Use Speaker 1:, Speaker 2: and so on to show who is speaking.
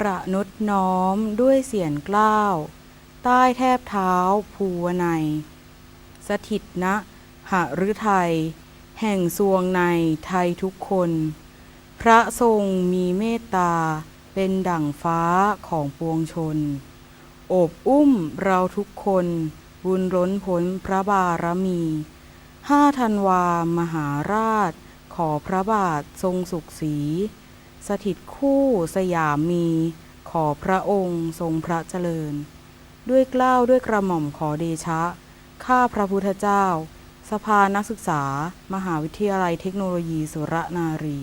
Speaker 1: ประนดน้อมด้วยเสียงกล้าว ใต้แทบเท้าภูวนัยสถิตณหฤทัยแห่งสวงในไทยทุกคน พระทรงมีเมตตา เป็นดั่งฟ้าของปวงชน โอบอุ้มเราทุกคน บุญล้นพ้นพระบารมีห้าธันวามหาราช ขอพระบาททรงสุขสี สถิตคู่สยามมี ขอพระองค์ทรงพระเจริญ ด้วยเกล้าวด้วยกระหม่อมขอเดชะ ข้าพระพุทธเจ้า สภานักศึกษา มหาวิทยาลัยเทคโนโลยีสุรนารี